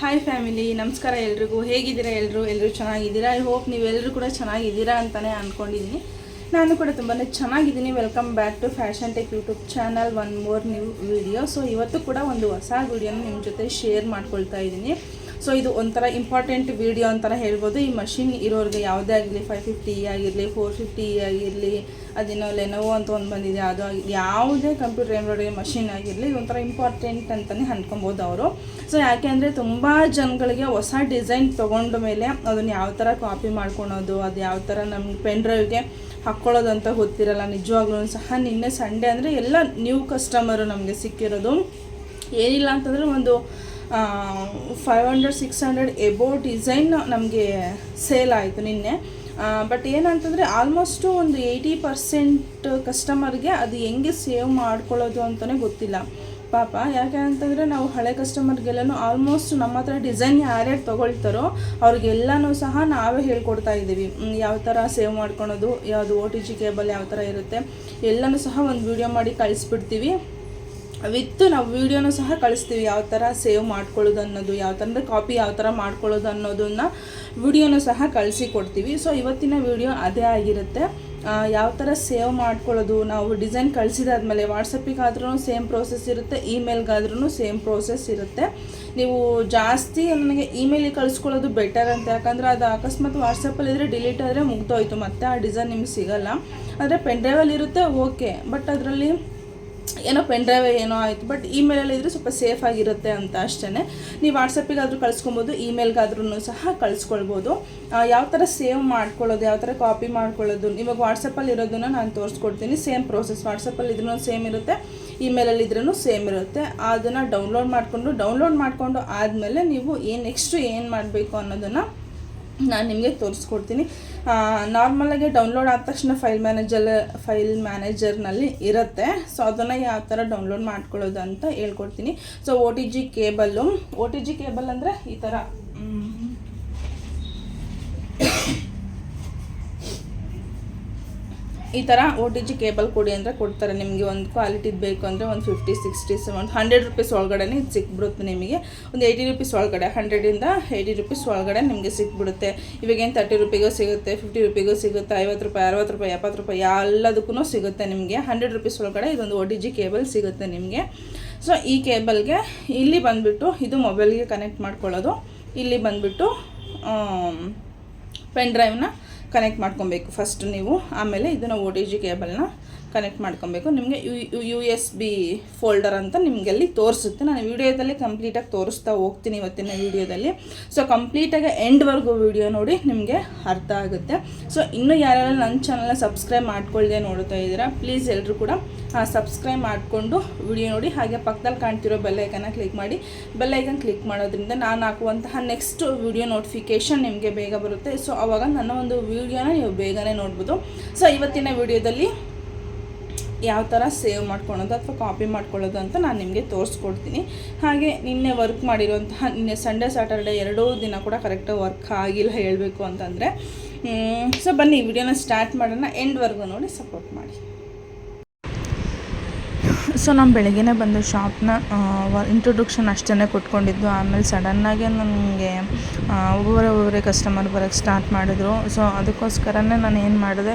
Hi family ನಮಸ್ಕಾರ ಎಲ್ರಿಗೂ. ಹೇಗಿದ್ದೀರಾ ಎಲ್ಲರೂ ಎಲ್ಲರೂ ಚೆನ್ನಾಗಿದ್ದೀರಾ? ಐ ಹೋಪ್ ನೀವೆಲ್ಲರೂ ಕೂಡ ಚೆನ್ನಾಗಿದ್ದೀರಾ ಅಂತಲೇ ಅಂದ್ಕೊಂಡಿದ್ದೀನಿ ನಾನು ಕೂಡ ತುಂಬಾ ಚೆನ್ನಾಗಿದ್ದೀನಿ. Welcome back to fashion tech YouTube channel one more new video so ಇವತ್ತು ಕೂಡ ಒಂದು ಹೊಸ ವಿಡಿಯೋನ ನಿಮ್ಮ ಜೊತೆ ಶೇರ್ ಮಾಡ್ಕೊಳ್ತಾ ಇದ್ದೀನಿ. ಸೊ ಇದು ಒಂಥರ ಇಂಪಾರ್ಟೆಂಟ್ ವಿಡಿಯೋ ಅಂತ ಹೇಳ್ಬೋದು. ಈ ಮಷಿನ್ ಇರೋರಿಗೆ ಯಾವುದೇ ಆಗಲಿ ಫೈವ್ ಫಿಫ್ಟಿ ಆಗಿರಲಿ ಫೋರ್ ಫಿಫ್ಟಿ ಆಗಿರಲಿ ಅದೇನೋ ಲೆನೋವೋ ಅಂತ ಒಂದು ಬಂದಿದೆ, ಅದು ಆಗಿರಲಿ ಯಾವುದೇ ಕಂಪ್ಯೂಟರ್ ಎಂಬ್ರಾಯ್ಡರಿ ಮಷಿನ್ ಆಗಿರಲಿ, ಒಂಥರ ಇಂಪಾರ್ಟೆಂಟ್ ಅಂತಲೇ ಅನ್ಕೊಬೋದು ಅವರು. ಸೊ ಯಾಕೆ ಅಂದರೆ ತುಂಬ ಜನಗಳಿಗೆ ಹೊಸ ಡಿಸೈನ್ ತೊಗೊಂಡ ಮೇಲೆ ಅದನ್ನು ಯಾವ ಥರ ಕಾಪಿ ಮಾಡ್ಕೊಳೋದು, ಅದು ಯಾವ ಥರ ನಮ್ಮ ಪೆನ್ ಡ್ರೈವ್ಗೆ ಹಾಕ್ಕೊಳ್ಳೋದು ಅಂತ ಗೊತ್ತಿರಲ್ಲ. ನಿಜವಾಗ್ಲೂ ಸಹ ನಿನ್ನೆ ಸಂಡೇ ಅಂದರೆ ಎಲ್ಲ ನ್ಯೂ ಕಸ್ಟಮರು ನಮಗೆ ಸಿಕ್ಕಿರೋದು. ಏನಿಲ್ಲ ಅಂತಂದರೆ ಒಂದು five hundred six hundred above design ನಮಗೆ ಸೇಲ್ ಆಯಿತು ನಿನ್ನೆ. ಬಟ್ ಏನಂತಂದರೆ ಆಲ್ಮೋಸ್ಟು ಒಂದು ಏಯ್ಟಿ ಪರ್ಸೆಂಟ್ ಕಸ್ಟಮರ್ಗೆ ಅದು ಹೆಂಗೆ ಸೇವ್ ಮಾಡ್ಕೊಳ್ಳೋದು ಅಂತಲೇ ಗೊತ್ತಿಲ್ಲ. ಪಾಪ, ಯಾಕೆ ಅಂತಂದರೆ ನಾವು ಹಳೆ ಕಸ್ಟಮರ್ಗೆಲ್ಲನೂ ಆಲ್ಮೋಸ್ಟ್ ನಮ್ಮ ಹತ್ರ ಡಿಸೈನ್ ಯಾರ್ಯಾರು ತೊಗೊಳ್ತಾರೋ ಅವ್ರಿಗೆಲ್ಲನೂ ಸಹ ನಾವೇ ಹೇಳ್ಕೊಡ್ತಾ ಇದ್ದೀವಿ. ಯಾವ ಥರ ಸೇವ್ ಮಾಡ್ಕೊಳೋದು, ಯಾವುದು ಓ ಟಿ ಜಿ ಕೇಬಲ್ ಯಾವ ಥರ ಇರುತ್ತೆ, ಎಲ್ಲನೂ ಸಹ ಒಂದು ವಿಡಿಯೋ ಮಾಡಿ ಕಳಿಸ್ಬಿಡ್ತೀವಿ. ವಿತ್ ನಾವು ವೀಡಿಯೋನೂ ಸಹ ಕಳಿಸ್ತೀವಿ ಯಾವ ಥರ ಸೇವ್ ಮಾಡ್ಕೊಳ್ಳೋದು ಅನ್ನೋದು, ಯಾವ ಥರ ಅಂದರೆ ಕಾಪಿ ಯಾವ ಥರ ಮಾಡ್ಕೊಳ್ಳೋದು ಅನ್ನೋದನ್ನು ವಿಡಿಯೋನು ಸಹ ಕಳಿಸಿ ಕೊಡ್ತೀವಿ. ಸೊ ಇವತ್ತಿನ ವಿಡಿಯೋ ಅದೇ ಆಗಿರುತ್ತೆ. ಯಾವ ಥರ ಸೇವ್ ಮಾಡ್ಕೊಳ್ಳೋದು, ನಾವು ಡಿಸೈನ್ ಕಳಿಸಿದಾದ್ಮೇಲೆ ವಾಟ್ಸಪ್ಪಿಗಾದ್ರೂ ಸೇಮ್ ಪ್ರೋಸೆಸ್ ಇರುತ್ತೆ, ಇಮೇಲ್ಗಾದ್ರೂ ಸೇಮ್ ಪ್ರೋಸೆಸ್ ಇರುತ್ತೆ. ನೀವು ಜಾಸ್ತಿ ನನಗೆ ಇಮೇಲಿಗೆ ಕಳಿಸ್ಕೊಳ್ಳೋದು ಬೆಟರ್ ಅಂತ. ಯಾಕಂದರೆ ಅದು ಅಕಸ್ಮಾತ್ ವಾಟ್ಸಪ್ಪಲ್ಲಿ ಇದ್ದರೆ ಡಿಲೀಟ್ ಆದರೆ ಮುಗ್ದೋಯ್ತು, ಮತ್ತೆ ಆ ಡಿಸೈನ್ ನಿಮ್ಗೆ ಸಿಗಲ್ಲ. ಆದರೆ ಪೆನ್ ಡ್ರೈವಲ್ಲಿ ಇರುತ್ತೆ ಓಕೆ ಬಟ್ ಅದರಲ್ಲಿ ಏನೋ ಪೆನ್ ಡ್ರೈವ್ ಏನೋ ಆಯಿತು ಬಟ್ ಇಮೇಲಲ್ಲಿ ಇದ್ದರೆ ಸ್ವಲ್ಪ ಸೇಫ್ ಆಗಿರುತ್ತೆ ಅಂತ ಅಷ್ಟೇ ನೀವು ವಾಟ್ಸಪ್ಪಿಗಾದರೂ ಕಳಿಸ್ಕೊಬೋದು ಇಮೇಲ್ಗಾದ್ರೂ ಸಹ ಕಳಿಸ್ಕೊಳ್ಬೋದು. ಯಾವ ಥರ ಸೇವ್ ಮಾಡ್ಕೊಳ್ಳೋದು, ಯಾವ ಥರ ಕಾಪಿ ಮಾಡ್ಕೊಳ್ಳೋದು, ಇವಾಗ ವಾಟ್ಸಪ್ಪಲ್ಲಿ ಇರೋದನ್ನು ನಾನು ತೋರಿಸ್ಕೊಡ್ತೀನಿ. ಸೇಮ್ ಪ್ರೋಸೆಸ್ ವಾಟ್ಸಪ್ಪಲ್ಲಿ ಇದ್ರೂ ಸೇಮ್ ಇರುತ್ತೆ ಇಮೇಲಲ್ಲಿ ಇದ್ರೂ ಸೇಮ್ ಇರುತ್ತೆ. ಅದನ್ನು ಡೌನ್ಲೋಡ್ ಮಾಡಿಕೊಂಡು ಡೌನ್ಲೋಡ್ ಮಾಡಿಕೊಂಡು ಆದಮೇಲೆ ನೀವು ಏನು ನೆಕ್ಸ್ಟು ಏನು ಮಾಡಬೇಕು ಅನ್ನೋದನ್ನು ನಾನು ನಿಮಗೆ ತೋರಿಸ್ಕೊಡ್ತೀನಿ. ನಾರ್ಮಲಾಗಿ ಡೌನ್ಲೋಡ್ ಆದ ತಕ್ಷಣ ಫೈಲ್ ಮ್ಯಾನೇಜರ್ ಫೈಲ್ ಮ್ಯಾನೇಜರ್ನಲ್ಲಿ ಇರುತ್ತೆ. ಸೊ ಅದನ್ನು ಯಾವ ಥರ ಡೌನ್ಲೋಡ್ ಮಾಡ್ಕೊಳ್ಳೋದು ಅಂತ ಹೇಳ್ಕೊಡ್ತೀನಿ. So O T G cable O T G cable ಅಂದರೆ ಈ ಥರ ಈ ಥರ ಓ ಟಿ ಜಿ ಕೇಬಲ್ ಕೊಡಿ ಅಂದರೆ ಕೊಡ್ತಾರೆ. ನಿಮಗೆ ಒಂದು ಕ್ವಾಲಿಟಿದು ಬೇಕು ಅಂದರೆ ಒಂದು ಫಿಫ್ಟಿ ಸಿಕ್ಸ್ಟಿ ಒಂದು ಹಂಡ್ರೆಡ್ ರುಪೀಸ್ ಒಳಗಡೆ ಇದು ಸಿಕ್ಬಿಡುತ್ತೆ ನಿಮಗೆ. ಒಂದು ಏಯ್ಟಿ ರುಪೀಸ್ ಒಳಗಡೆ ಹಂಡ್ರೆಡಿಂದ ಏಯ್ಟಿ ರುಪೀಸ್ ಒಳಗಡೆ ನಿಮಗೆ ಸಿಕ್ಬಿಡುತ್ತೆ. ಇವಾಗೇನು ತರ್ಟಿ ರುಪಿಗೂ ಸಿಗುತ್ತೆ ಫಿಫ್ಟಿ ರುಪಿಗೂ ಸಿಗುತ್ತೆ, ಐವತ್ತು ರೂಪಾಯಿ, ಅರವತ್ತು ರೂಪಾಯಿ, ಎಪ್ಪತ್ತು ರೂಪಾಯಿ ಎಲ್ಲದಕ್ಕೂ ಸಿಗುತ್ತೆ ನಿಮಗೆ. ಹಂಡ್ರೆಡ್ ರುಪೀಸ್ ಒಳಗಡೆ ಇದೊಂದು ಓ ಟಿ ಜಿ ಕೇಬಲ್ ಸಿಗುತ್ತೆ ನಿಮಗೆ. ಸೊ ಈ ಕೇಬಲ್ಗೆ ಇಲ್ಲಿ ಬಂದುಬಿಟ್ಟು ಇದು ಮೊಬೈಲ್ಗೆ ಕನೆಕ್ಟ್ ಮಾಡ್ಕೊಳ್ಳೋದು. ಇಲ್ಲಿ ಬಂದುಬಿಟ್ಟು ಪೆನ್ ಡ್ರೈವ್ನ ಕನೆಕ್ಟ್ ಮಾಡ್ಕೊಬೇಕು ಫಸ್ಟ್ ನೀವು. ಆಮೇಲೆ ಇದನ್ನು ಓ ಟಿ ಜಿ ಕೇಬಲ್ನ ಕನೆಕ್ಟ್ ಮಾಡ್ಕೊಬೇಕು. ನಿಮಗೆ U U S B folder ಅಂತ ನಿಮಗೆ ಅಲ್ಲಿ ತೋರಿಸುತ್ತೆ. ನಾನು ವಿಡಿಯೋದಲ್ಲಿ ಕಂಪ್ಲೀಟಾಗಿ ತೋರಿಸ್ತಾ ಹೋಗ್ತೀನಿ ಇವತ್ತಿನ ವಿಡಿಯೋದಲ್ಲಿ. ಸೊ ಕಂಪ್ಲೀಟಾಗಿ ಎಂಡ್ವರೆಗೂ ವಿಡಿಯೋ ನೋಡಿ ನಿಮಗೆ ಅರ್ಥ ಆಗುತ್ತೆ. ಸೊ ಇನ್ನೂ ಯಾರ್ಯಾರು ನನ್ನ ಚಾನಲ್ನ ಸಬ್ಸ್ಕ್ರೈಬ್ ಮಾಡ್ಕೊಳ್ಳದೆ ನೋಡ್ತಾ ಇದ್ದೀರಾ ಪ್ಲೀಸ್ ಎಲ್ಲರೂ ಕೂಡ ಸಬ್ಸ್ಕ್ರೈಬ್ ಮಾಡಿಕೊಂಡು ವಿಡಿಯೋ ನೋಡಿ. ಹಾಗೆ ಪಕ್ಕದಲ್ಲಿ ಕಾಣ್ತಿರೋ ಬೆಲ್ಲೈಕನ್ನ ಕ್ಲಿಕ್ ಮಾಡಿ. ಬೆಲ್ಲೈಕನ್ ಕ್ಲಿಕ್ ಮಾಡೋದ್ರಿಂದ ನಾನು ಹಾಕುವಂತಹ ನೆಕ್ಸ್ಟ್ ವಿಡಿಯೋ ನೋಟಿಫಿಕೇಷನ್ ನಿಮಗೆ ಬೇಗ ಬರುತ್ತೆ. ಸೊ ಆವಾಗ ನನ್ನ ಒಂದು ವಿಡಿಯೋನ ನೀವು ಬೇಗನೆ ನೋಡ್ಬೋದು. ಸೊ ಇವತ್ತಿನ ವಿಡಿಯೋದಲ್ಲಿ ಯಾವ ಥರ ಸೇವ್ ಮಾಡ್ಕೊಳ್ಳೋದು ಅಥವಾ ಕಾಪಿ ಮಾಡ್ಕೊಳ್ಳೋದು ಅಂತ ನಾನು ನಿಮಗೆ ತೋರಿಸ್ಕೊಡ್ತೀನಿ. ಹಾಗೆ ನಿನ್ನೆ ವರ್ಕ್ ಮಾಡಿರುವಂತಹ, ನಿನ್ನೆ ಸಂಡೇ ಸ್ಯಾಟರ್ಡೆ ಎರಡೂ ದಿನ ಕೂಡ ಕರೆಕ್ಟಾಗಿ ವರ್ಕ್ ಆಗಿಲ್ಲ ಹೇಳಬೇಕು ಅಂತಂದರೆ. ಸೊ ಬನ್ನಿ ವಿಡಿಯೋನ ಸ್ಟಾರ್ಟ್ ಮಾಡೋಣ. ಎಂಡ್ವರೆಗೂ ನೋಡಿ ಸಪೋರ್ಟ್ ಮಾಡಿ. ಸೊ ನಾನು ಬೆಳಗ್ಗೆನೇ ಬಂದು ಶಾಪ್ನ ಇಂಟ್ರೊಡಕ್ಷನ್ ಅಷ್ಟೇ ಕೊಟ್ಕೊಂಡಿದ್ದು. ಆಮೇಲೆ ಸಡನ್ನಾಗೆ ನನಗೆ ಒಬ್ಬೊಬ್ಬರೇ ಒಬ್ಬೊಬ್ಬರೇ ಕಸ್ಟಮರ್ ಬರೋಕ್ಕೆ ಸ್ಟಾರ್ಟ್ ಮಾಡಿದ್ರು. ಸೊ ಅದಕ್ಕೋಸ್ಕರನೇ ನಾನು ಏನು ಮಾಡಿದೆ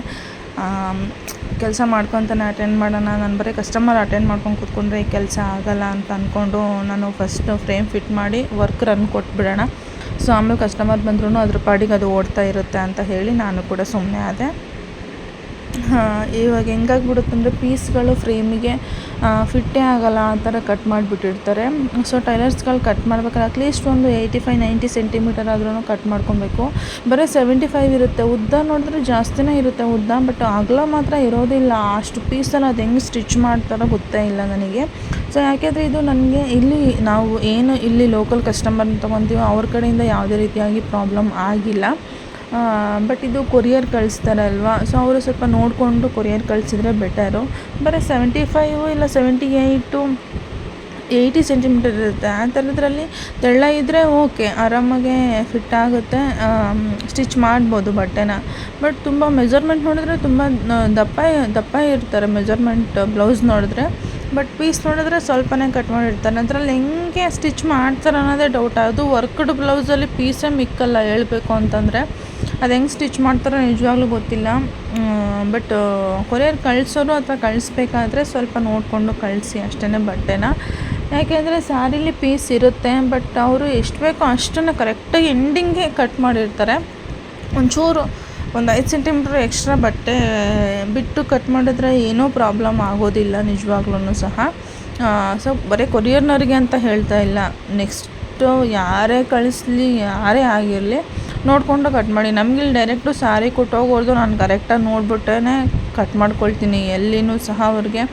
ಕೆಲಸ ಮಾಡ್ಕೊತಾನೆ ಅಟೆಂಡ್ ಮಾಡೋಣ. ನಾನು ಬರೀ ಕಸ್ಟಮರ್ ಅಟೆಂಡ್ ಮಾಡ್ಕೊಂಡು ಕೂತ್ಕೊಂಡ್ರೆ ಈ ಕೆಲಸ ಆಗಲ್ಲ ಅಂತ ಅಂದ್ಕೊಂಡು ನಾನು ಫಸ್ಟ್ ಫ್ರೇಮ್ ಫಿಟ್ ಮಾಡಿ ವರ್ಕ್ ರನ್ ಕೊಟ್ಬಿಡೋಣ. ಸೊ ಆಮೇಲೆ ಕಸ್ಟಮರ್ ಬಂದ್ರೂ ಅದ್ರ ಪಾಡಿಗೆ ಅದು ಓಡ್ತಾ ಇರುತ್ತೆ ಅಂತ ಹೇಳಿ ನಾನು ಕೂಡ ಸುಮ್ಮನೆ ಆದೆ. ಇವಾಗ ಹೆಂಗಾಗ್ಬಿಡುತ್ತೆ ಅಂದರೆ ಪೀಸ್ಗಳು ಫ್ರೇಮಿಗೆ ಫಿಟ್ಟೇ ಆಗಲ್ಲ ಆ ಥರ ಕಟ್ ಮಾಡಿಬಿಟ್ಟಿರ್ತಾರೆ. ಸೊ ಟೈಲರ್ಸ್ಗಳು ಕಟ್ ಮಾಡ್ಬೇಕಾದ್ರೆ ಅಟ್ಲೀಸ್ಟ್ ಒಂದು ಏಯ್ಟಿ ಫೈವ್ ನೈಂಟಿ ಸೆಂಟಿಮೀಟರ್ ಆದ್ರೂ ಕಟ್ ಮಾಡ್ಕೊಬೇಕು. ಬರೀ ಸೆವೆಂಟಿ ಫೈವ್ ಇರುತ್ತೆ. ಉದ್ದ ನೋಡಿದ್ರೆ ಜಾಸ್ತಿನೇ ಇರುತ್ತೆ ಉದ್ದ ಬಟ್ ಅಗಲ ಮಾತ್ರ ಇರೋದಿಲ್ಲ. ಅಷ್ಟು ಪೀಸಲ್ಲಿ ಅದು ಹೆಂಗೆ ಸ್ಟಿಚ್ ಮಾಡ್ತಾರೋ ಗೊತ್ತೇ ಇಲ್ಲ ನನಗೆ. ಸೊ ಯಾಕೆಂದರೆ ಇದು ನನಗೆ ಇಲ್ಲಿ ನಾವು ಏನು ಇಲ್ಲಿ ಲೋಕಲ್ ಕಸ್ಟಮರ್ನ ತೊಗೊತೀವೋ ಅವ್ರ ಕಡೆಯಿಂದ ಯಾವುದೇ ರೀತಿಯಾಗಿ ಪ್ರಾಬ್ಲಮ್ ಆಗಿಲ್ಲ. ಬಟ್ ಇದು ಕೊರಿಯರ್ ಕಳಿಸ್ತಾರಲ್ವಾ? ಸೊ ಅವರು ಸ್ವಲ್ಪ ನೋಡಿಕೊಂಡು ಕೊರಿಯರ್ ಕಳಿಸಿದ್ರೆ ಬೆಟರು ಬರೀ ಸೆವೆಂಟಿ ಫೈವು ಇಲ್ಲ ಸೆವೆಂಟಿ ಏಯ್ಟು ಏಯ್ಟಿ ಸೆಂಟಿಮೀಟರ್ ಇರುತ್ತೆ. ಆ ಥರದ್ರಲ್ಲಿ ತೆಳ್ಳ ಇದ್ದರೆ ಓಕೆ ಆರಾಮಾಗೆ ಫಿಟ್ ಆಗುತ್ತೆ. ಸ್ಟಿಚ್ ಮಾಡ್ಬೋದು ಬಟ್ಟೆನ. ಬಟ್ ತುಂಬ ಮೆಜರ್ಮೆಂಟ್ ನೋಡಿದ್ರೆ ತುಂಬ ದಪ್ಪ ದಪ್ಪ ಇರ್ತಾರೆ ಮೆಜರ್ಮೆಂಟ್ ಬ್ಲೌಸ್ ನೋಡಿದ್ರೆ. ಬಟ್ ಪೀಸ್ ನೋಡಿದ್ರೆ ಸ್ವಲ್ಪನೇ ಕಟ್ ಮಾಡಿರ್ತಾರೆ. ಅದರಲ್ಲಿ ಹೆಂಗೆ ಸ್ಟಿಚ್ ಮಾಡ್ತಾರೆ ಅನ್ನೋದೇ ಡೌಟ್ ಅದು ವರ್ಕ್ಡ್ ಬ್ಲೌಸಲ್ಲಿ ಪೀಸೇ ಮಿಕ್ಕಲ್ಲ ಹೇಳಬೇಕು ಅಂತಂದರೆ. ಅದು ಹೆಂಗೆ ಸ್ಟಿಚ್ ಮಾಡ್ತಾರೋ ನಿಜವಾಗ್ಲೂ ಗೊತ್ತಿಲ್ಲ. ಬಟ್ ಕೊರಿಯರ್ ಕಳಿಸೋರು ಅಥವಾ ಕಳಿಸ್ಬೇಕಾದ್ರೆ ಸ್ವಲ್ಪ ನೋಡಿಕೊಂಡು ಕಳಿಸಿ ಅಷ್ಟೇ ಬಟ್ಟೆನ. ಯಾಕೆಂದರೆ ಸ್ಯಾರಿಲಿ ಪೀಸ್ ಇರುತ್ತೆ, ಬಟ್ ಅವರು ಎಷ್ಟು ಬೇಕೋ ಅಷ್ಟನ್ನು ಕರೆಕ್ಟಾಗಿ ಎಂಡಿಂಗೇ ಕಟ್ ಮಾಡಿರ್ತಾರೆ. ಒಂಚೂರು ಒಂದು ಐದು ಸೆಂಟಿಮೀಟ್ರ್ ಎಕ್ಸ್ಟ್ರಾ ಬಟ್ಟೆ ಬಿಟ್ಟು ಕಟ್ ಮಾಡಿದ್ರೆ ಏನೂ ಪ್ರಾಬ್ಲಮ್ ಆಗೋದಿಲ್ಲ ನಿಜವಾಗ್ಲೂ ಸಹ. ಸೊ ಬರೀ ಕೊರಿಯರ್ನವ್ರಿಗೆ ಅಂತ ಹೇಳ್ತಾ ಇಲ್ಲ. ನೆಕ್ಸ್ಟು ಯಾರೇ ಕಳಿಸ್ಲಿ, ಯಾರೇ ಆಗಿರಲಿ ನೋಡಿಕೊಂಡು ಕಟ್ ಮಾಡಿ. ನಮ್ಗೆ ಡೈರೆಕ್ಟು ಸ್ಯಾರಿ ಕೊಟ್ಟೋಗೋರ್ದು ನಾನು ಕರೆಕ್ಟಾಗಿ ನೋಡಿಬಿಟ್ಟೇ ಕಟ್ ಮಾಡ್ಕೊಳ್ತೀನಿ. ಎಲ್ಲಿನೂ ಸಹ ಅವ್ರಿಗೆ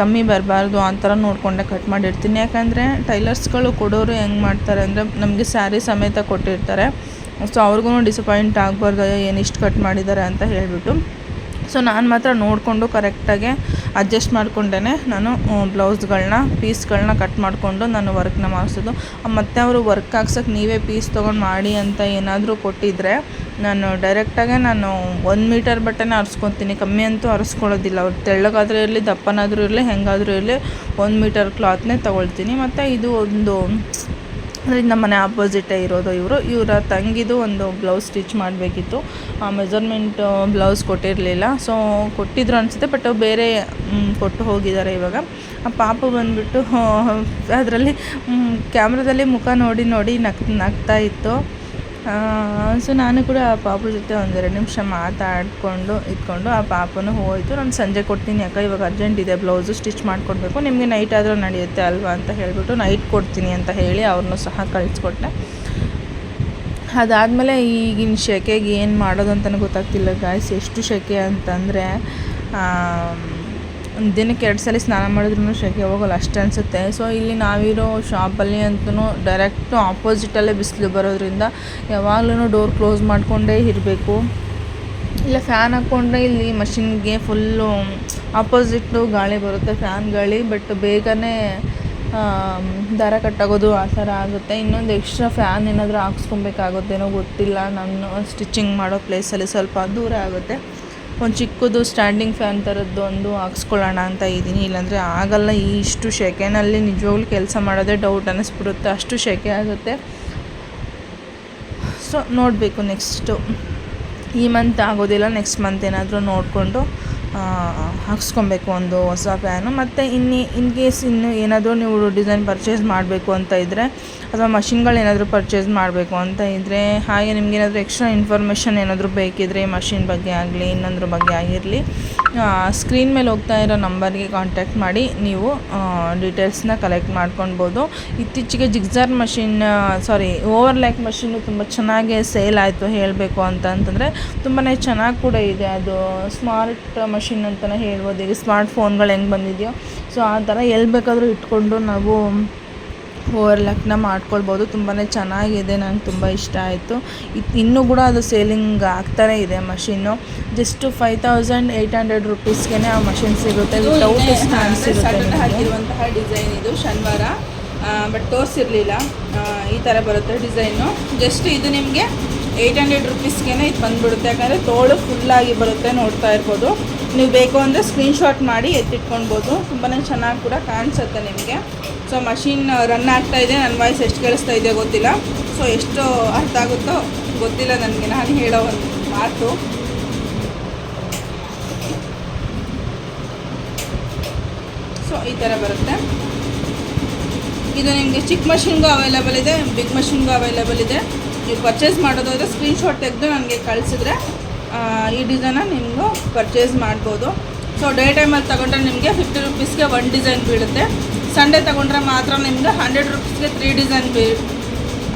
ಕಮ್ಮಿ ಬರಬಾರ್ದು ಆ ಥರ ನೋಡಿಕೊಂಡೆ ಕಟ್ ಮಾಡಿರ್ತೀನಿ. ಯಾಕಂದರೆ ಟೈಲರ್ಸ್ಗಳು ಕೊಡೋರು ಹೆಂಗೆ ಮಾಡ್ತಾರೆ ಅಂದರೆ ನಮಗೆ ಸ್ಯಾರಿ ಸಮೇತ ಕೊಟ್ಟಿರ್ತಾರೆ. ಸೊ ಅವ್ರಿಗೂ ಡಿಸಪಾಯಿಂಟ್ ಆಗಬಾರ್ದು ಏನು ಕಟ್ ಮಾಡಿದ್ದಾರೆ ಅಂತ ಹೇಳಿಬಿಟ್ಟು. ಸೊ ನಾನು ಮಾತ್ರ ನೋಡಿಕೊಂಡು ಕರೆಕ್ಟಾಗೆ ಅಡ್ಜಸ್ಟ್ ಮಾಡಿಕೊಂಡೇ ನಾನು ಬ್ಲೌಸ್ಗಳನ್ನ ಪೀಸ್ಗಳನ್ನ ಕಟ್ ಮಾಡಿಕೊಂಡು ನಾನು ವರ್ಕ್ನ ಮಾಡಿಸೋದು. ಮತ್ತು ಅವರು ವರ್ಕ್ ಹಾಕ್ಸೋಕ್ಕೆ ನೀವೇ ಪೀಸ್ ತೊಗೊಂಡು ಮಾಡಿ ಅಂತ ಏನಾದರೂ ಕೊಟ್ಟಿದ್ದರೆ ನಾನು ಡೈರೆಕ್ಟಾಗೆ ನಾನು ಒಂದು ಮೀಟರ್ ಬಟ್ಟೆನೇ ಹರಿಸ್ಕೊತೀನಿ ಕಮ್ಮಿ ಅಂತೂ ಹರಿಸ್ಕೊಳ್ಳೋದಿಲ್ಲ ಅವ್ರು ತೆಳ್ಳಗಾದರೂ ಇರಲಿ, ದಪ್ಪನಾದರೂ ಇರಲಿ, ಹೆಂಗಾದರೂ ಇರಲಿ, ಒಂದು ಮೀಟರ್ ಕ್ಲಾತ್ನೇ ತೊಗೊಳ್ತೀನಿ. ಮತ್ತು ಇದು ಒಂದು ಅಂದರೆ ನಮ್ಮ ಮನೆ ಆಪೋಸಿಟೇ ಇರೋದು ಇವರು. ಇವರ ತಂಗಿದು ಒಂದು ಬ್ಲೌಸ್ ಸ್ಟಿಚ್ ಮಾಡಬೇಕಿತ್ತು. ಮೆಜರ್ಮೆಂಟ್ ಬ್ಲೌಸ್ ಕೊಟ್ಟಿರಲಿಲ್ಲ. ಸೊ ಕೊಟ್ಟಿದ್ರು ಅನಿಸುತ್ತೆ ಬಟ್ ಬೇರೆ ಕೊಟ್ಟು ಹೋಗಿದ್ದಾರೆ ಇವಾಗ. ಆ ಪಾಪ ಬಂದುಬಿಟ್ಟು ಅದರಲ್ಲಿ ಕ್ಯಾಮ್ರಾದಲ್ಲಿ ಮುಖ ನೋಡಿ ನೋಡಿ ನಗ್ ನಗ್ತಾ ಇತ್ತು. ಸೊ ನಾನು ಕೂಡ ಆ ಪಾಪು ಜೊತೆ ಒಂದೆರಡು ನಿಮಿಷ ಮಾತಾಡಿಕೊಂಡು ಇದ್ಕೊಂಡು ಆ ಪಾಪನು ಹೋಯಿತು. ನಾನು ಸಂಜೆ ಕೊಡ್ತೀನಿ ಅಕ್ಕ. ಇವಾಗ ಅರ್ಜೆಂಟ್ ಇದೆ. ಬ್ಲೌಸು ಸ್ಟಿಚ್ ಮಾಡಿಕೊಡ್ಬೇಕು. ನಿಮಗೆ ನೈಟ್ ಆದರೂ ನಡೆಯುತ್ತೆ ಅಲ್ವಾ ಅಂತ ಹೇಳಿಬಿಟ್ಟು ನೈಟ್ ಕೊಡ್ತೀನಿ ಅಂತ ಹೇಳಿ ಅವ್ರನ್ನೂ ಸಹ ಕಳಿಸ್ಕೊಟ್ಟೆ. ಅದಾದಮೇಲೆ ಈಗಿನ ಸೆಕೆಗೆ ಏನು ಮಾಡೋದು ಅಂತಲೂ ಗೊತ್ತಾಗ್ತಿಲ್ಲ ಗಾಯ್ಸ್ ಎಷ್ಟು ಸೆಕೆ ಅಂತಂದರೆ ದಿನಕ್ಕೆ ಎರಡು ಸಲ ಸ್ನಾನ ಮಾಡಿದ್ರೂ ಸೆಕೆ ಹೋಗಲ್ಲ ಅಷ್ಟು ಅನಿಸುತ್ತೆ. ಸೊ ಇಲ್ಲಿ ನಾವಿರೋ ಶಾಪಲ್ಲಿ ಅಂತೂ ಡೈರೆಕ್ಟು ಆಪೋಸಿಟಲ್ಲೇ ಬಿಸಿಲು ಬರೋದ್ರಿಂದ ಯಾವಾಗಲೂ ಡೋರ್ ಕ್ಲೋಸ್ ಮಾಡಿಕೊಂಡೇ ಇರಬೇಕು. ಇಲ್ಲ ಫ್ಯಾನ್ ಹಾಕ್ಕೊಂಡ್ರೆ ಇಲ್ಲಿ ಮಷಿನ್ಗೆ ಫುಲ್ಲು ಆಪೋಸಿಟ್ಟು ಗಾಳಿ ಬರುತ್ತೆ ಫ್ಯಾನ್ ಗಾಳಿ ಬಟ್ ಬೇಗನೆ ದಾರ ಕಟ್ಟಾಗೋದು ಆ ಥರ ಆಗುತ್ತೆ. ಇನ್ನೊಂದು ಎಕ್ಸ್ಟ್ರಾ ಫ್ಯಾನ್ ಏನಾದರೂ ಹಾಕ್ಸ್ಕೊಬೇಕಾಗುತ್ತೇನೋ ಗೊತ್ತಿಲ್ಲ. ನಾನು ಸ್ಟಿಚಿಂಗ್ ಮಾಡೋ ಪ್ಲೇಸಲ್ಲಿ ಸ್ವಲ್ಪ ದೂರ ಆಗುತ್ತೆ. ಒಂದು ಚಿಕ್ಕದು ಸ್ಟ್ಯಾಂಡಿಂಗ್ ಫ್ಯಾನ್ ಥರದ್ದು ಒಂದು ಹಾಕ್ಸ್ಕೊಳ್ಳೋಣ ಅಂತ ಇದ್ದೀನಿ. ಇಲ್ಲಾಂದರೆ ಆಗಲ್ಲ. ಈ ಇಷ್ಟು ಸೆಕೆನಲ್ಲಿ ನಿಜವಾಗ್ಲೂ ಕೆಲಸ ಮಾಡೋದೇ ಡೌಟ್ ಅನ್ನಿಸ್ಬಿಡುತ್ತೆ ಅಷ್ಟು ಸೆಕೆ ಆಗುತ್ತೆ. ಸೊ ನೋಡಬೇಕು ನೆಕ್ಸ್ಟು ಈ ಮಂತ್ ಆಗೋದಿಲ್ಲ. ನೆಕ್ಸ್ಟ್ ಮಂತ್ ಏನಾದರೂ ನೋಡಿಕೊಂಡು ಹಾಕ್ಸ್ಕೊಬೇಕು ಒಂದು ಹೊಸ ಫ್ಯಾನು ಮತ್ತು ಇನ್ನಿ ಇನ್ ಕೇಸ್ ಇನ್ನು ಏನಾದರೂ ನೀವು ಡಿಸೈನ್ ಪರ್ಚೇಸ್ ಮಾಡಬೇಕು ಅಂತ ಇದ್ದರೆ ಅಥವಾ ಮಷಿನ್ಗಳೇನಾದರೂ ಪರ್ಚೇಸ್ ಮಾಡಬೇಕು ಅಂತ ಇದ್ದರೆ ಹಾಗೆ ನಿಮಗೇನಾದರೂ ಎಕ್ಸ್ಟ್ರಾ ಇನ್ಫಾರ್ಮೇಷನ್ ಏನಾದರೂ ಬೇಕಿದ್ದರೆ ಮಷಿನ್ ಬಗ್ಗೆ ಆಗಲಿ, ಇನ್ನೊಂದ್ರ ಬಗ್ಗೆ ಆಗಿರಲಿ ಸ್ಕ್ರೀನ್ ಮೇಲೆ ಹೋಗ್ತಾ ಇರೋ ನಂಬರ್ಗೆ ಕಾಂಟ್ಯಾಕ್ಟ್ ಮಾಡಿ, ನೀವು ಡೀಟೇಲ್ಸ್ನ ಕಲೆಕ್ಟ್ ಮಾಡ್ಕೊಳ್ಬೋದು. ಇತ್ತೀಚೆಗೆ zigzag machine sorry overlock ಮಷಿನ್ನು ತುಂಬ ಚೆನ್ನಾಗಿ ಸೇಲ್ ಆಯಿತು ಹೇಳಬೇಕು ಅಂತ ಅಂತಂದರೆ ತುಂಬಾ ಚೆನ್ನಾಗಿ ಕೂಡ ಇದೆ. ಅದು ಸ್ಮಾರ್ಟ್ ಮಷಿನ್ ಅಂತಲೇ ಹೇಳ್ಬೋದು. ಈಗ ಸ್ಮಾರ್ಟ್ ಫೋನ್ಗಳು ಹೆಂಗೆ ಬಂದಿದೆಯೋ, ಸೊ ಆ ಥರ ಎಲ್ಲಿ ಬೇಕಾದರೂ ಇಟ್ಕೊಂಡು ನಾವು ಓವರ್ ಲ್ಯಾಕ್ನ ಮಾಡ್ಕೊಳ್ಬೋದು. ತುಂಬಾ ಚೆನ್ನಾಗಿದೆ ನಂಗೆ ತುಂಬ ಇಷ್ಟ ಆಯಿತು. ಇನ್ನೂ ಕೂಡ ಅದು ಸೇಲಿಂಗ್ ಆಗ್ತಾನೇ ಇದೆ machine. Just five thousand eight hundred ರುಪೀಸ್ಗೆ ಆ ಮಷೀನ್ ಸಿಗುತ್ತೆ. ವಿತೌಟ್ ಸ್ಟ್ಯಾಂಡ್ ಸಿಗುತ್ತೆ ಹಾಕಿರುವಂತಹ ಡಿಸೈನ್ ಇದು ಶನಿವಾರ. ಬಟ್ ತೋರಿಸಿರಲಿಲ್ಲ. ಈ ಥರ ಬರುತ್ತೆ ಡಿಸೈನು. ಜಸ್ಟ್ ಇದು ನಿಮಗೆ ಏಯ್ಟ್ ಹಂಡ್ರೆಡ್ ರುಪೀಸ್ಗೆ ಇದು ಬಂದುಬಿಡುತ್ತೆ. ಯಾಕಂದರೆ ತೋಳು ಫುಲ್ಲಾಗಿ ಬರುತ್ತೆ ನೋಡ್ತಾ ಇರ್ಬೋದು. ನೀವು ಬೇಕು ಅಂದರೆ ಸ್ಕ್ರೀನ್ಶಾಟ್ ಮಾಡಿ ಎತ್ತಿಟ್ಕೊಳ್ಬೋದು. ತುಂಬಾ ಚೆನ್ನಾಗಿ ಕೂಡ ಕಾಣಿಸುತ್ತೆ ನಿಮಗೆ. ಸೊ ಮಷಿನ್ ರನ್ ಆಗ್ತಾ ಇದೆ. ನನ್ನ ವಾಯ್ಸ್ ಎಷ್ಟು ಕೇಳಿಸ್ತಾ ಇದೆ ಗೊತ್ತಿಲ್ಲ. ಸೊ ಎಷ್ಟು ಅರ್ಥ ಆಗುತ್ತೋ ಗೊತ್ತಿಲ್ಲ ನನಗೆ. ನಾನು ಹೇಳೋ ಒಂದು ಮಾತು. ಸೊ ಈ ಥರ ಬರುತ್ತೆ. ಇದು ನಿಮಗೆ ಚಿಕ್ಕ ಮಷಿನ್ಗೂ ಅವೈಲೇಬಲ್ ಇದೆ ಬಿಗ್ ಮಷಿನ್ಗೂ ಅವೈಲೇಬಲ್ ಇದೆ. ನೀವು ಪರ್ಚೇಸ್ ಮಾಡೋದಾದರೆ ಸ್ಕ್ರೀನ್ಶಾಟ್ ತೆಗೆದು ನನಗೆ ಕಳಿಸಿದ್ರೆ ಈ ಡಿಸೈನ ನಿಮಗೂ ಪರ್ಚೇಸ್ ಮಾಡ್ಬೋದು. ಸೊ ಡೇ ಟೈಮಲ್ಲಿ ತಗೊಂಡ್ರೆ ನಿಮಗೆ ಫಿಫ್ಟಿ ರುಪೀಸ್ಗೆ ಒನ್ ಡಿಸೈನ್ ಬೀಳುತ್ತೆ. ಸಂಡೇ ತಗೊಂಡ್ರೆ ಮಾತ್ರ ನಿಮಗೆ ಹಂಡ್ರೆಡ್ ರುಪೀಸ್ಗೆ ತ್ರೀ ಡಿಸೈನ್ ಬೀ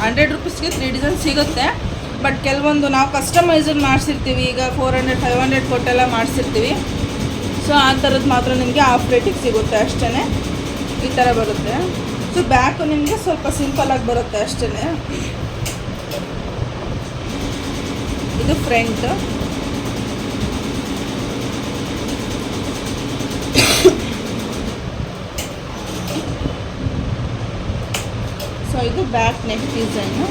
ಹಂಡ್ರೆಡ್ ರುಪೀಸ್ಗೆ ತ್ರೀ ಡಿಸೈನ್ ಸಿಗುತ್ತೆ. ಬಟ್ ಕೆಲವೊಂದು ನಾವು ಕಸ್ಟಮೈಸಡ್ ಮಾಡಿಸಿರ್ತೀವಿ. ಈಗ ಫೋರ್ ಹಂಡ್ರೆಡ್ ಫೈವ್ ಹಂಡ್ರೆಡ್ ಕೊಟ್ಟೆಲ್ಲ ಮಾಡಿಸಿರ್ತೀವಿ. ಸೊ ಆ ಥರದ್ದು ಮಾತ್ರ ನಿಮಗೆ ಆಫ್ ರೇಟಿಗೆ ಸಿಗುತ್ತೆ ಅಷ್ಟೇ ಈ ಥರ ಬರುತ್ತೆ. ಸೊ ಬ್ಯಾಕು ನಿಮಗೆ ಸ್ವಲ್ಪ ಸಿಂಪಲಾಗಿ ಬರುತ್ತೆ ಅಷ್ಟೇ ಇದು ಫ್ರಂಟ್ ಸೊ ಇದು ಬ್ಯಾಕ್ ನೆಕ್ ಡಿಸೈನು.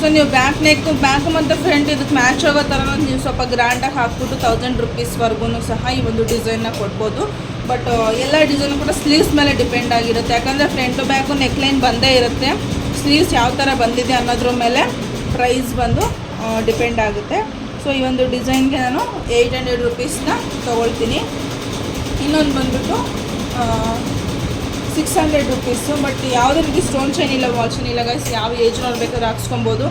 ಸೊ ನೀವು ಬ್ಯಾಕ್ ನೆಕ್, ಬ್ಯಾಕ್ ಮತ್ತು ಫ್ರಂಟ್ ಇದಕ್ಕೆ ಮ್ಯಾಚ್ ಆಗೋ ಥರ ನೀವು ಸ್ವಲ್ಪ ಗ್ರ್ಯಾಂಡಾಗಿ ಹಾಕ್ಬಿಟ್ಟು ತೌಸಂಡ್ ರುಪೀಸ್ವರೆಗೂ ಸಹ ಈ ಒಂದು ಡಿಸೈನ್ನ ಕೊಡ್ಬೋದು. ಬಟ್ ಎಲ್ಲ ಡಿಸೈನ್ ಕೂಡ ಸ್ಲೀವ್ಸ್ ಮೇಲೆ ಡಿಪೆಂಡ್ ಆಗಿರುತ್ತೆ. ಯಾಕಂದರೆ ಫ್ರಂಟು ಬ್ಯಾಕು ನೆಕ್ಲೈನ್ ಬಂದೇ ಇರುತ್ತೆ. ಸ್ಲೀವ್ಸ್ ಯಾವ ಥರ ಬಂದಿದೆ ಅನ್ನೋದ್ರ ಮೇಲೆ ಪ್ರೈಸ್ ಬಂದು ಡಿಪೆಂಡ್ ಆಗುತ್ತೆ. ಸೊ ಈ ಒಂದು ಡಿಸೈನ್ಗೆ ನಾನು ಏಯ್ಟ್ ಹಂಡ್ರೆಡ್ ರುಪೀಸ್ನ ತೊಗೊಳ್ತೀನಿ. ಇನ್ನೊಂದು ಬಂದ್ಬಿಟ್ಟು ಸಿಕ್ಸ್ ಹಂಡ್ರೆಡ್ ರುಪೀಸು ಬಟ್ ಯಾವುದೇ ರೀತಿ ಸ್ಟೋನ್ ಚೈನ್ ಇಲ್ಲ ವಾಚ್ ಇಲ್ಲ ಗೈಸ್ ಯಾವ ಏಜ್ನವ್ರು ಬೇಕಾದ್ರೆ ಹಾಕ್ಸ್ಕೊಬೋದು.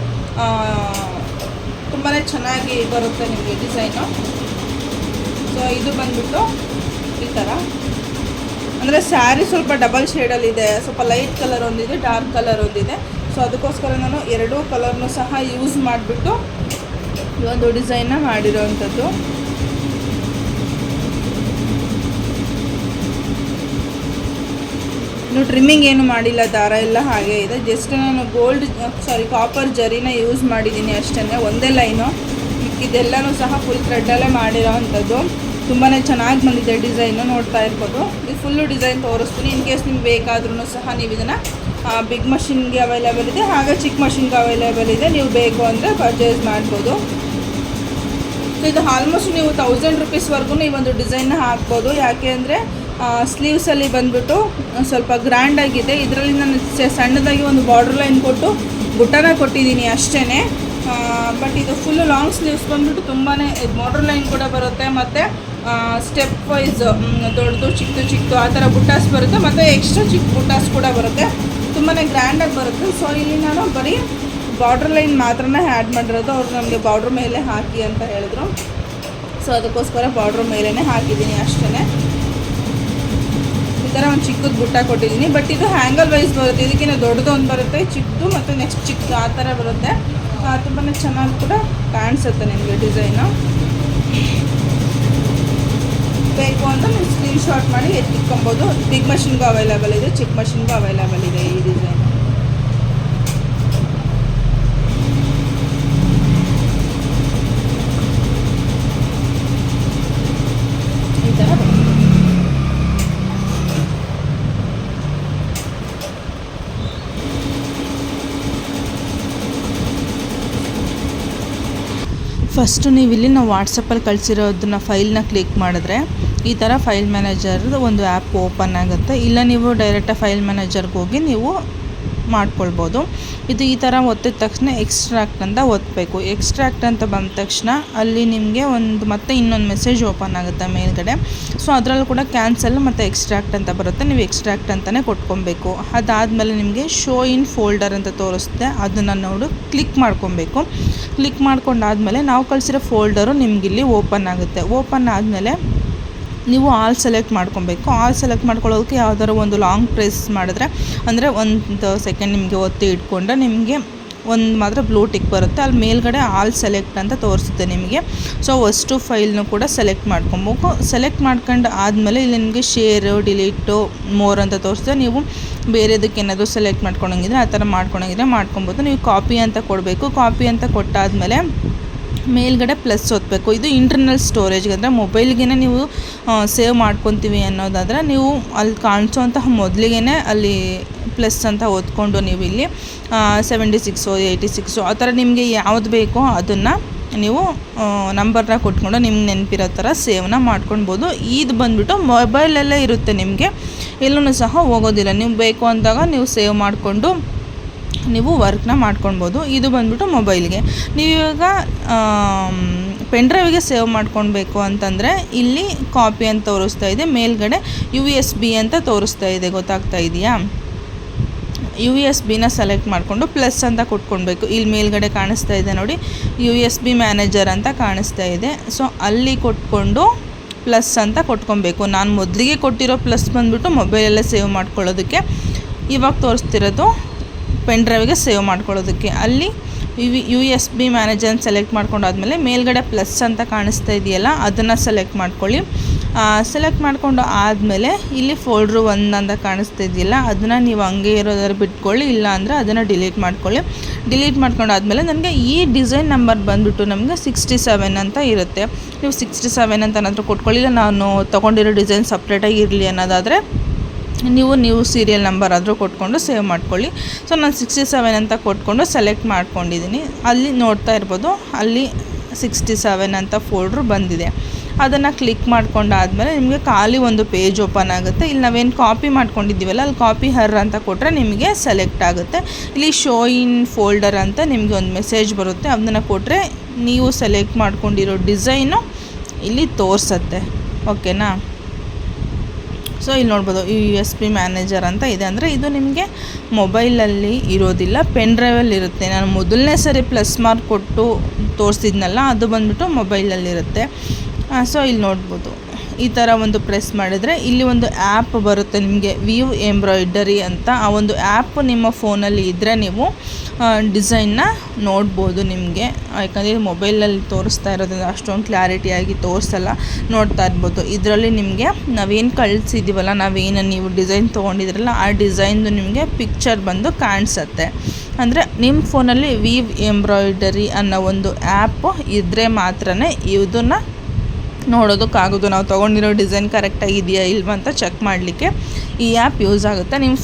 ತುಂಬಾ ಚೆನ್ನಾಗಿ ಬರುತ್ತೆ ನಿಮಗೆ ಡಿಸೈನು ಸೊ ಇದು ಬಂದ್ಬಿಟ್ಟು ಈ ಥರ ಅಂದರೆ ಸ್ಯಾರಿ ಸ್ವಲ್ಪ ಡಬಲ್ ಶೇಡಲ್ಲಿದೆ ಸ್ವಲ್ಪ ಲೈಟ್ ಕಲರ್ ಒಂದಿದೆ ಡಾರ್ಕ್ ಕಲರ್ ಒಂದಿದೆ. ಸೊ ಅದಕ್ಕೋಸ್ಕರ ನಾನು ಎರಡೂ ಕಲರ್ನು ಸಹ ಯೂಸ್ ಮಾಡಿಬಿಟ್ಟು ಈ ಒಂದು ಡಿಸೈನ್ನ ಮಾಡಿರೋವಂಥದ್ದು. ಇನ್ನು ಟ್ರಿಮ್ಮಿಂಗ್ ಏನು ಮಾಡಿಲ್ಲ, ದಾರ ಎಲ್ಲ ಹಾಗೆ ಇದೆ. ಜಸ್ಟ್ ನಾನು ಗೋಲ್ಡ್ ಸಾರಿ ಕಾಪರ್ ಜರಿನ ಯೂಸ್ ಮಾಡಿದ್ದೀನಿ ಅಷ್ಟೇ ಒಂದೇ ಲೈನು ಇದೆಲ್ಲನೂ ಸಹ ಫುಲ್ ಥ್ರೆಡ್ಡಲ್ಲೇ ಮಾಡಿರೋ ಅಂಥದ್ದು ತುಂಬಾ ಚೆನ್ನಾಗಿ ಬಂದಿದೆ ಡಿಸೈನು ನೋಡ್ತಾ ಇರ್ಬೋದು. ಇದು ಫುಲ್ಲು ಡಿಸೈನ್ ತೋರಿಸ್ತೀನಿ. ಇನ್ ಕೇಸ್ ನಿಮ್ಗೆ ಬೇಕಾದ್ರೂ ಸಹ ನೀವು ಇದನ್ನು ಬಿಗ್ ಮಷಿನ್ಗೆ ಅವೈಲೇಬಲ್ ಇದೆ, ಹಾಗೆ ಚಿಕ್ಕ ಮಷಿನ್ಗೆ ಅವೈಲೇಬಲ್ ಇದೆ. ನೀವು ಬೇಕು ಅಂದರೆ ಪರ್ಚೇಸ್ ಮಾಡ್ಬೋದು. ಸೊ ಇದು ಆಲ್ಮೋಸ್ಟ್ ನೀವು ತೌಸಂಡ್ ರುಪೀಸ್ವರೆಗೂ ಈ ಒಂದು ಡಿಸೈನ್ನ ಹಾಕ್ಬೋದು. ಯಾಕೆ ಅಂದರೆ ಸ್ಲೀವ್ಸಲ್ಲಿ ಬಂದ್ಬಿಟ್ಟು ಸ್ವಲ್ಪ ಗ್ರ್ಯಾಂಡಾಗಿದೆ ಇದರಲ್ಲಿ ನಾನು ಸಣ್ಣದಾಗಿ ಒಂದು ಬಾರ್ಡರ್ ಲೈನ್ ಕೊಟ್ಟು ಬುಟ್ಟನ ಕೊಟ್ಟಿದ್ದೀನಿ ಅಷ್ಟೇ ಬಟ್ ಇದು ಫುಲ್ಲು ಲಾಂಗ್ ಸ್ಲೀವ್ಸ್ ಬಂದ್ಬಿಟ್ಟು ತುಂಬಾ ಬಾರ್ಡ್ರ್ ಲೈನ್ ಕೂಡ ಬರುತ್ತೆ. ಮತ್ತು ಸ್ಟೆಪ್ ವೈಸ್ ದೊಡ್ಡದು ಚಿಕ್ಕದು ಚಿಕ್ಕದು ಆ ಥರ ಬುಟ್ಟಾಸ್ ಬರುತ್ತೆ. ಮತ್ತು ಎಕ್ಸ್ಟ್ರಾ ಚಿಕ್ಕ ಬುಟ್ಟಾಸ್ ಕೂಡ ಬರುತ್ತೆ. ತುಂಬಾ ಗ್ರ್ಯಾಂಡಾಗಿ ಬರುತ್ತೆ. ಸೊ ಇಲ್ಲಿ ನಾನು ಬರೀ ಬಾರ್ಡ್ರ್ ಲೈನ್ ಮಾತ್ರ ಆ್ಯಡ್ ಮಾಡಿರೋದು. ಅವ್ರು ನಮಗೆ ಬಾರ್ಡ್ರ್ ಮೇಲೆ ಹಾಕಿ ಅಂತ ಹೇಳಿದ್ರು. ಸೊ ಅದಕ್ಕೋಸ್ಕರ ಬಾರ್ಡ್ರ್ ಮೇಲೇ ಹಾಕಿದ್ದೀನಿ ಅಷ್ಟೇ ಥರ ಒಂದು ಚಿಕ್ಕದು ಬುಟ್ಟ ಕೊಟ್ಟಿದ್ದೀನಿ ಬಟ್ ಇದು ಹ್ಯಾಂಗಲ್ ವೈಸ್ ಬರುತ್ತೆ. ಇದಕ್ಕಿಂತ ದೊಡ್ಡದು ಒಂದು ಬರುತ್ತೆ. ಚಿಕ್ಕದು ಮತ್ತು ನೆಕ್ಸ್ಟ್ ಚಿಕ್ಕದು ಆ ಥರ ಬರುತ್ತೆ. ತುಂಬಾ ಚೆನ್ನಾಗಿ ಕೂಡ ಕಾಣಿಸುತ್ತೆ ನಿಮಗೆ ಡಿಸೈನು ಬೇಕು ಅಂತ ನೀವು ಸ್ಕ್ರೀನ್ ಶಾಟ್ ಮಾಡಿ ಎತ್ತಿಕ್ಕೊಬೋದು ಬಿಗ್ ಮಷಿನ್ಗೂ ಅವೈಲೇಬಲ್ ಇದೆ. ಚಿಕ್ಕ ಮಷಿನ್ಗೂ ಅವೈಲೇಬಲ್ ಇದೆ ಈ ಡಿಸೈನ್ ಈ ಥರ ಬರುತ್ತೆ. ಫಸ್ಟು ನೀವು ಇಲ್ಲಿ ನಾವು ವಾಟ್ಸಪ್ಪಲ್ಲಿ ಕಳಿಸಿರೋದನ್ನ ಫೈಲ್ನ ಕ್ಲಿಕ್ ಮಾಡಿದ್ರೆ ಈ ಥರ ಫೈಲ್ ಮ್ಯಾನೇಜರ್ದು ಒಂದು ಆ್ಯಪ್ ಓಪನ್ ಆಗುತ್ತೆ. ಇಲ್ಲ ನೀವು ಡೈರೆಕ್ಟಾಗಿ ಫೈಲ್ ಮ್ಯಾನೇಜರ್ಗೆ ಹೋಗಿ ನೀವು ಮಾಡ್ಕೊಳ್ಬೋದು. ಇದು ಈ ಥರ ಒತ್ತಿದ ತಕ್ಷಣ ಎಕ್ಸ್ಟ್ರಾಕ್ಟ್ ಅಂತ ಒತ್ತಬೇಕು ಎಕ್ಸ್ಟ್ರಾಕ್ಟ್ ಅಂತ ಬಂದ ತಕ್ಷಣ ಅಲ್ಲಿ ನಿಮಗೆ ಒಂದು ಮತ್ತೆ ಇನ್ನೊಂದು ಮೆಸೇಜ್ ಓಪನ್ ಆಗುತ್ತೆ ಮೇಲ್ಗಡೆ. ಸೊ ಅದರಲ್ಲೂ ಕೂಡ ಕ್ಯಾನ್ಸಲ್ ಮತ್ತು ಎಕ್ಸ್ಟ್ರಾಕ್ಟ್ ಅಂತ ಬರುತ್ತೆ. ನೀವು ಎಕ್ಸ್ಟ್ರಾಕ್ಟ್ ಅಂತಲೇ ಕೊಟ್ಕೊಬೇಕು ಅದಾದಮೇಲೆ ನಿಮಗೆ ಶೋ ಇನ್ ಫೋಲ್ಡರ್ ಅಂತ ತೋರಿಸುತ್ತೆ. ಅದನ್ನು ನೋಡು ಕ್ಲಿಕ್ ಮಾಡ್ಕೊಬೇಕು ಕ್ಲಿಕ್ ಮಾಡ್ಕೊಂಡಾದ್ಮೇಲೆ ನಾವು ಕಳಿಸಿರೋ ಫೋಲ್ಡರು ನಿಮಗಿಲ್ಲಿ ಓಪನ್ ಆಗುತ್ತೆ. ಓಪನ್ ಆದಮೇಲೆ ನೀವು ಆಲ್ ಸೆಲೆಕ್ಟ್ ಮಾಡ್ಕೊಬೇಕು. ಆಲ್ ಸೆಲೆಕ್ಟ್ ಮಾಡ್ಕೊಳ್ಳೋದಕ್ಕೆ ಯಾವ್ದಾದ್ರು ಒಂದು ಲಾಂಗ್ ಪ್ರೆಸ್ ಮಾಡಿದ್ರೆ, ಅಂದರೆ ಒಂದು ಸೆಕೆಂಡ್ ನಿಮಗೆ ಒತ್ತಿ ಇಟ್ಕೊಂಡ್ರೆ ನಿಮಗೆ ಒಂದು ಮಾತ್ರ ಬ್ಲೂ ಟಿಕ್ ಬರುತ್ತೆ. ಅಲ್ಲಿ ಮೇಲ್ಗಡೆ ಆಲ್ ಸೆಲೆಕ್ಟ್ ಅಂತ ತೋರಿಸುತ್ತೆ ನಿಮಗೆ. ಸೊ, ಅಷ್ಟು ಫೈಲ್ನು ಕೂಡ ಸೆಲೆಕ್ಟ್ ಮಾಡ್ಕೊಬೇಕು. ಸೆಲೆಕ್ಟ್ ಮಾಡ್ಕೊಂಡು ಆದಮೇಲೆ ಇಲ್ಲಿ ನಿಮಗೆ ಶೇರು, ಡಿಲೀಟು, ಮೋರ್ ಅಂತ ತೋರಿಸುತ್ತೆ. ನೀವು ಬೇರೆದಕ್ಕೆ ಏನಾದರೂ ಸೆಲೆಕ್ಟ್ ಮಾಡ್ಕೊಳಂಗಿದ್ರೆ ಆ ಥರ ಮಾಡ್ಕೊಳಂಗಿದ್ರೆ ಮಾಡ್ಕೊಬೋದು. ನೀವು ಕಾಪಿ ಅಂತ ಕೊಡಬೇಕು. ಕಾಪಿ ಅಂತ ಕೊಟ್ಟಾದಮೇಲೆ ಮೇಲ್ಗಡೆ ಪ್ಲಸ್ ಒತ್ತಬೇಕು ಇದು ಇಂಟರ್ನಲ್ ಸ್ಟೋರೇಜ್ಗೆ ಅಂದರೆ ಮೊಬೈಲ್ಗೆ ನೀವು ಸೇವ್ ಮಾಡ್ಕೊತೀವಿ ಅನ್ನೋದಾದರೆ ನೀವು ಅಲ್ಲಿ ಕಾಣಿಸೋಂತಹ ಮೊದಲಿಗೆ ಅಲ್ಲಿ ಪ್ಲಸ್ ಅಂತ ಓದ್ಕೊಂಡು ನೀವು ಇಲ್ಲಿ ಸೆವೆಂಟಿ ಸಿಕ್ಸು ಏಯ್ಟಿ ಸಿಕ್ಸು ಆ ಥರ ನಿಮಗೆ ಯಾವುದು ಬೇಕೋ ಅದನ್ನು ನೀವು ನಂಬರ್ನ ಕೊಟ್ಕೊಂಡು ನಿಮ್ಗೆ ನೆನಪಿರೋ ಥರ ಸೇವ್ನ ಮಾಡ್ಕೊಳ್ಬೋದು. ಇದು ಬಂದುಬಿಟ್ಟು ಮೊಬೈಲಲ್ಲೇ ಇರುತ್ತೆ ನಿಮಗೆ. ಎಲ್ಲೂ ಸಹ ಹೋಗೋದಿಲ್ಲ. ನೀವು ಬೇಕು ಅಂದಾಗ ನೀವು ಸೇವ್ ಮಾಡಿಕೊಂಡು ನೀವು ವರ್ಕ್ನ ಮಾಡ್ಕೊಳ್ಬೋದು. ಇದು ಬಂದ್ಬಿಟ್ಟು ಮೊಬೈಲ್ಗೆ. ನೀವು ಇವಾಗ ಪೆನ್ ಡ್ರೈವಿಗೆ ಸೇವ್ ಮಾಡ್ಕೊಳ್ಬೇಕು ಅಂತಂದರೆ ಇಲ್ಲಿ ಕಾಪಿ ಅಂತ ತೋರಿಸ್ತಾ ಇದೆ. ಮೇಲ್ಗಡೆ ಯು ಎಸ್ ಬಿ ಅಂತ ತೋರಿಸ್ತಾ ಇದೆ. ಗೊತ್ತಾಗ್ತಾ ಇದೆಯಾ? ಯು ಎಸ್ ಬಿನ ಸೆಲೆಕ್ಟ್ ಮಾಡಿಕೊಂಡು ಪ್ಲಸ್ ಅಂತ ಕೊಟ್ಕೊಳ್ಬೇಕು. ಇಲ್ಲಿ ಮೇಲ್ಗಡೆ ಕಾಣಿಸ್ತಾ ಇದೆ ನೋಡಿ. ಯು ಎಸ್ ಬಿ ಮ್ಯಾನೇಜರ್ ಅಂತ ಕಾಣಿಸ್ತಾ ಇದೆ. ಸೊ, ಅಲ್ಲಿ ಕೊಟ್ಕೊಂಡು ಪ್ಲಸ್ ಅಂತ ಕೊಟ್ಕೊಬೇಕು ನಾನು ಮೊದಲಿಗೆ ಕೊಟ್ಟಿರೋ ಪ್ಲಸ್ ಬಂದ್ಬಿಟ್ಟು ಮೊಬೈಲಲ್ಲೇ ಸೇವ್ ಮಾಡ್ಕೊಳ್ಳೋದಕ್ಕೆ ಇವಾಗ ತೋರಿಸ್ತಿರೋದು ಪೆನ್ ಡ್ರೈವಿಗೆ ಸೇವ್ ಮಾಡ್ಕೊಳ್ಳೋದಕ್ಕೆ. ಅಲ್ಲಿ ಯು ಯು ಎಸ್ ಬಿ ಮ್ಯಾನೇಜರ್ನ ಸೆಲೆಕ್ಟ್ ಮಾಡ್ಕೊಂಡಾದ್ಮೇಲೆ ಮೇಲ್ಗಡೆ ಪ್ಲಸ್ ಅಂತ ಕಾಣಿಸ್ತಾ ಇದೆಯಲ್ಲ, ಅದನ್ನು ಸೆಲೆಕ್ಟ್ ಮಾಡ್ಕೊಳ್ಳಿ. ಸೆಲೆಕ್ಟ್ ಮಾಡಿಕೊಂಡು ಆದಮೇಲೆ ಇಲ್ಲಿ ಫೋಲ್ಡ್ರು ಒಂದು ಅಂತ ಕಾಣಿಸ್ತಾ ಇದೆಯಲ್ಲ, ಅದನ್ನು ನೀವು ಹಂಗೆ ಇರೋದಾದ್ರೆ ಬಿಟ್ಕೊಳ್ಳಿ ಇಲ್ಲ ಅಂದರೆ ಅದನ್ನು ಡಿಲೀಟ್ ಮಾಡ್ಕೊಳ್ಳಿ. ಡಿಲೀಟ್ ಮಾಡ್ಕೊಂಡಾದ್ಮೇಲೆ ನನಗೆ ಈ ಡಿಸೈನ್ ನಂಬರ್ ಬಂದುಬಿಟ್ಟು ನಮಗೆ ಸಿಕ್ಸ್ಟಿ ಸೆವೆನ್ ಅಂತ ಇರುತ್ತೆ. ನೀವು ಸಿಕ್ಸ್ಟಿ ಸೆವೆನ್ ಅಂತ ಏನಾದರೂ ಕೊಟ್ಕೊಳ್ಳಿ, ಇಲ್ಲ ನಾನು ತೊಗೊಂಡಿರೋ ಡಿಸೈನ್ ಸಪ್ರೇಟಾಗಿ ಇರಲಿ ಅನ್ನೋದಾದರೆ ನೀವು ನೀವು ಸೀರಿಯಲ್ ನಂಬರ್ ಆದರೂ ಕೊಟ್ಕೊಂಡು ಸೇವ್ ಮಾಡ್ಕೊಳ್ಳಿ. ಸೊ ನಾನು ಸಿಕ್ಸ್ಟಿ ಸೆವೆನ್ ಅಂತ ಕೊಟ್ಕೊಂಡು ಸೆಲೆಕ್ಟ್ ಮಾಡ್ಕೊಂಡಿದ್ದೀನಿ ಅಲ್ಲಿ ನೋಡ್ತಾ ಇರ್ಬೋದು, ಅಲ್ಲಿ ಸಿಕ್ಸ್ಟಿ ಸೆವೆನ್ ಅಂತ ಫೋಲ್ಡ್ರು ಬಂದಿದೆ. ಅದನ್ನು ಕ್ಲಿಕ್ ಮಾಡ್ಕೊಂಡಾದ್ಮೇಲೆ ನಿಮಗೆ ಖಾಲಿ ಒಂದು ಪೇಜ್ ಓಪನ್ ಆಗುತ್ತೆ. ಇಲ್ಲಿ ನಾವೇನು ಕಾಪಿ ಮಾಡ್ಕೊಂಡಿದ್ದೀವಲ್ಲ, ಅಲ್ಲಿ ಕಾಪಿ ಹರ್ ಅಂತ ಕೊಟ್ಟರೆ ನಿಮಗೆ ಸೆಲೆಕ್ಟ್ ಆಗುತ್ತೆ. ಇಲ್ಲಿ ಶೋ ಇನ್ ಫೋಲ್ಡರ್ ಅಂತ ನಿಮಗೆ ಒಂದು ಮೆಸೇಜ್ ಬರುತ್ತೆ. ಅದನ್ನು ಕೊಟ್ಟರೆ ನೀವು ಸೆಲೆಕ್ಟ್ ಮಾಡ್ಕೊಂಡಿರೋ ಡಿಸೈನು ಇಲ್ಲಿ ತೋರಿಸತ್ತೆ. ಓಕೆನಾ ಸೊ ಇಲ್ಲಿ ನೋಡ್ಬೋದು ಯು ಎಸ್ ಪಿ ಮ್ಯಾನೇಜರ್ ಅಂತ ಇದೆ. ಅಂದರೆ ಇದು ನಿಮಗೆ ಮೊಬೈಲಲ್ಲಿ ಇರೋದಿಲ್ಲ ಪೆನ್ ಡ್ರೈವಲ್ಲಿ ಇರುತ್ತೆ. ನಾನು ಮೊದಲನೇ ಸರಿ ಪ್ಲಸ್ ಮಾರ್ಕ್ ಕೊಟ್ಟು ತೋರಿಸಿದ್ನಲ್ಲ, ಅದು ಬಂದ್ಬಿಟ್ಟು ಮೊಬೈಲಲ್ಲಿರುತ್ತೆ ಸೊ ಇಲ್ಲಿ ನೋಡ್ಬೋದು. ಈ ಥರ ಒಂದು ಪ್ರೆಸ್ ಮಾಡಿದರೆ ಇಲ್ಲಿ ಒಂದು ಆ್ಯಪ್ ಬರುತ್ತೆ ನಿಮಗೆ ವ್ಯೂ ಎಂಬ್ರಾಯ್ಡರಿ ಅಂತ. ಆ ಒಂದು ಆ್ಯಪ್ ನಿಮ್ಮ ಫೋನಲ್ಲಿ ಇದ್ದರೆ ನೀವು ಡಿಸೈನ್ನ ನೋಡ್ಬೋದು ನಿಮಗೆ. ಯಾಕಂದರೆ ಮೊಬೈಲಲ್ಲಿ ತೋರಿಸ್ತಾ ಇರೋದ್ರಿಂದ ಅಷ್ಟೊಂದು ಕ್ಲಾರಿಟಿಯಾಗಿ ತೋರಿಸಲ್ಲ, ನೋಡ್ತಾ ಇರ್ಬೋದು. ಇದರಲ್ಲಿ ನಿಮಗೆ ನಾವೇನು ಕಳಿಸಿದ್ದೀವಲ್ಲ ನಾವೇನು ನೀವು ಡಿಸೈನ್ ತೊಗೊಂಡಿದ್ರಲ್ಲ, ಆ ಡಿಸೈನ್ದು ನಿಮಗೆ ಪಿಕ್ಚರ್ ಬಂದು ಕಾಣಿಸತ್ತೆ. ಅಂದರೆ ನಿಮ್ಮ ಫೋನಲ್ಲಿ ವೀವ್ ಎಂಬ್ರಾಯ್ಡರಿ ಅನ್ನೋ ಒಂದು ಆ್ಯಪ್ ಇದ್ದರೆ ಮಾತ್ರ ಇದನ್ನು ನೋಡೋದಕ್ಕಾಗೋದು ನಾವು ತೊಗೊಂಡಿರೋ ಡಿಸೈನ್ ಕರೆಕ್ಟಾಗಿದೆಯಾ ಇಲ್ವಾ ಅಂತ ಚೆಕ್ ಮಾಡಲಿಕ್ಕೆ ಈ ಆ್ಯಪ್ ಯೂಸ್ ಆಗುತ್ತೆ. ನಿಮ್ಮ